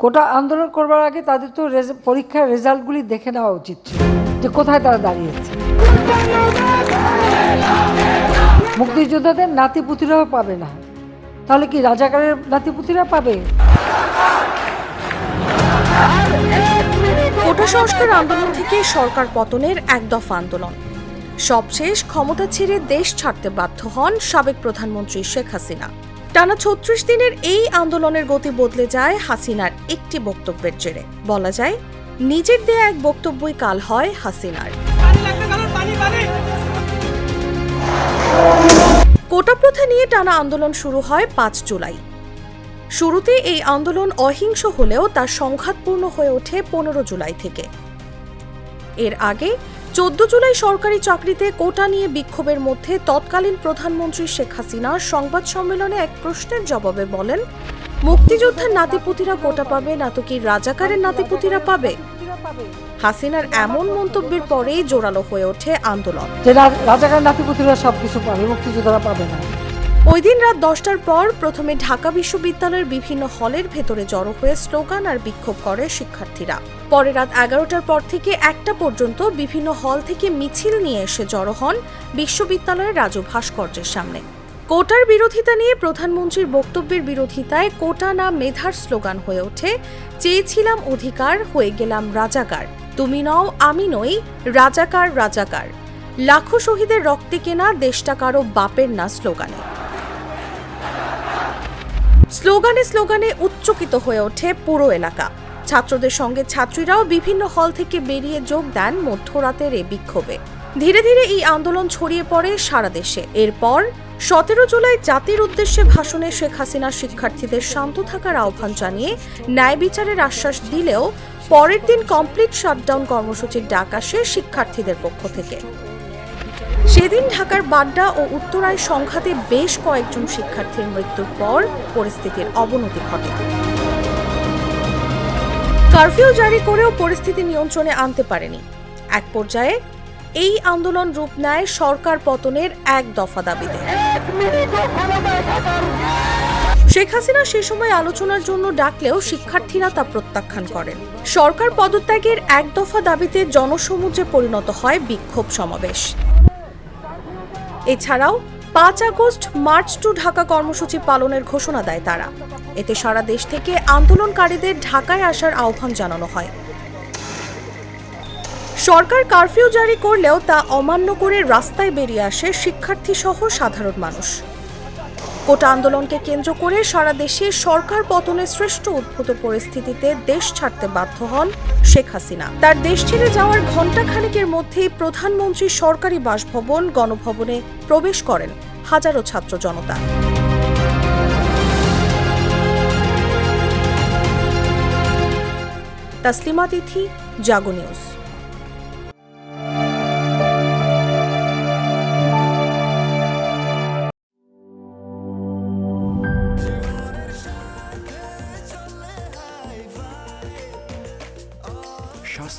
কোটা আন্দোলন করবার আগে তাদের তো পরীক্ষার রেজাল্টগুলি দেখে নেওয়া উচিত ছিল যে কোথায় তারা দাঁড়িয়েছে। মুক্তিযোদ্ধাদের নাতিপুতিরাও পাবে না। তাহলে কি রাজাকারের নাতিপুতিরা পাবে? কোটা সংস্কার আন্দোলন থেকে সরকার পতনের এক দফা আন্দোলন। সবশেষ ক্ষমতা ছেড়ে দেশ ছাড়তে বাধ্য হন সাবেক প্রধানমন্ত্রী শেখ হাসিনা। টানা ছত্রিশ দিনের এই আন্দোলনের গতি বদলে যায় হাসিনার একটি বক্তব্যের জেরে। বলা যায়, নিজের দেয়া এক বক্তব্যই কাল হয় হাসিনার। কোটা প্রথা নিয়ে টানা আন্দোলন শুরু হয় পাঁচ জুলাই। শুরুতে এই আন্দোলন অহিংস হলেও তা সংঘাতপূর্ণ হয়ে ওঠে পনেরো জুলাই থেকে। এর আগে চোদ্দ জুলাই সরকারি চাকরিতে কোটা নিয়ে বিক্ষোভের মধ্যে তৎকালীন প্রধানমন্ত্রী শেখ হাসিনা সংবাদ সম্মেলনে এক প্রশ্নের জবাবে বলেন, মুক্তিযোদ্ধার নাতিপুতিরা কোটা পাবে না তো কি রাজাকারের নাতিপুতিরা পাবে? হাসিনার এমন মন্তব্যের পরেই জোরালো হয়ে ওঠে আন্দোলন। যে রাজাকার নাতিপুতিরা সবকিছু পাবে, মুক্তিযোদ্ধারা পাবে না। ওই দিন রাত দশটার পর প্রথমে ঢাকা বিশ্ববিদ্যালয়ের বিভিন্ন হলের ভেতরে জড়ো হয়ে স্লোগান আর বিক্ষোভ করে শিক্ষার্থীরা। পরে রাত এগারোটার পর থেকে একটা পর্যন্ত বিভিন্ন হল থেকে মিছিল নিয়ে এসে জড়ো হন বিশ্ববিদ্যালয়ের রাজু ভাস্কর্যের সামনে। কোটার বিরোধিতা নিয়ে প্রধানমন্ত্রীর বক্তব্যের বিরোধিতায় কোটা না মেধার স্লোগান হয়ে ওঠে, চেয়েছিলাম অধিকার, হয়ে গেলাম রাজাকার। তুমি নও, আমি নই, রাজাকার রাজাকার। লাখো শহীদের রক্তে কেনা দেশটা কারও বাপের না স্লোগানে। স্লোগানে স্লোগানে উচ্চকিত হয়ে ওঠে পুরো এলাকা। ছাত্রদের সঙ্গে ছাত্রীরাও বিভিন্ন হল থেকে বেরিয়ে যোগ দেন মধ্যরাতের এ বিক্ষোভে। ধীরে ধীরে এই আন্দোলন ছড়িয়ে পড়ে সারা দেশে। এরপর সতেরো জুলাই জাতির উদ্দেশ্যে ভাষণে শেখ হাসিনা শিক্ষার্থীদের শান্ত থাকার আহ্বান জানিয়ে ন্যায় বিচারের আশ্বাস দিলেও পরের দিন কমপ্লিট শাটডাউন কর্মসূচির ডাক আসে শিক্ষার্থীদের পক্ষ থেকে। সেদিন ঢাকার বাড্ডা ও উত্তরায় সংঘাতে বেশ কয়েকজন শিক্ষার্থীর মৃত্যুর পর পরিস্থিতির অবনতি ঘটে। কারফিউ জারি করেও পরিস্থিতি নিয়ন্ত্রণে আনতে পারেনি। এক পর্যায়ে এই আন্দোলন রূপ নেয় সরকার পতনের এক দফা দাবিতে। শেখ হাসিনা সে সময় আলোচনার জন্য ডাকলেও শিক্ষার্থীরা তা প্রত্যাখ্যান করেন। সরকার পদত্যাগের এক দফা দাবিতে জনসমুদ্রে পরিণত হয় বিক্ষোভ সমাবেশ। এছাড়াও পাঁচ আগস্ট, মার্চ টু ঢাকা কর্মসূচি পালনের ঘোষণা দেয় তারা। এতে সারা দেশ থেকে আন্দোলনকারীদের ঢাকায় আসার আহ্বান জানানো হয়। সরকার কারফিউ জারি করলেও তা অমান্য করে রাস্তায় বেরিয়ে আসে শিক্ষার্থী সহ সাধারণ মানুষ। কোটা আন্দোলনকে কেন্দ্র করে সারা দেশে সরকার পতনের শ্রেষ্ঠ উদ্ভূত পরিস্থিতিতে দেশ ছাড়তে বাধ্য হন শেখ হাসিনা। তার দেশ ছেড়ে যাওয়ার ঘণ্টা খানেকের মধ্যেই প্রধানমন্ত্রী সরকারি বাসভবন, গণভবনে প্রবেশ করেন হাজারো ছাত্র জনতা। তাসলিমা তিথি, জাগো নিউজ।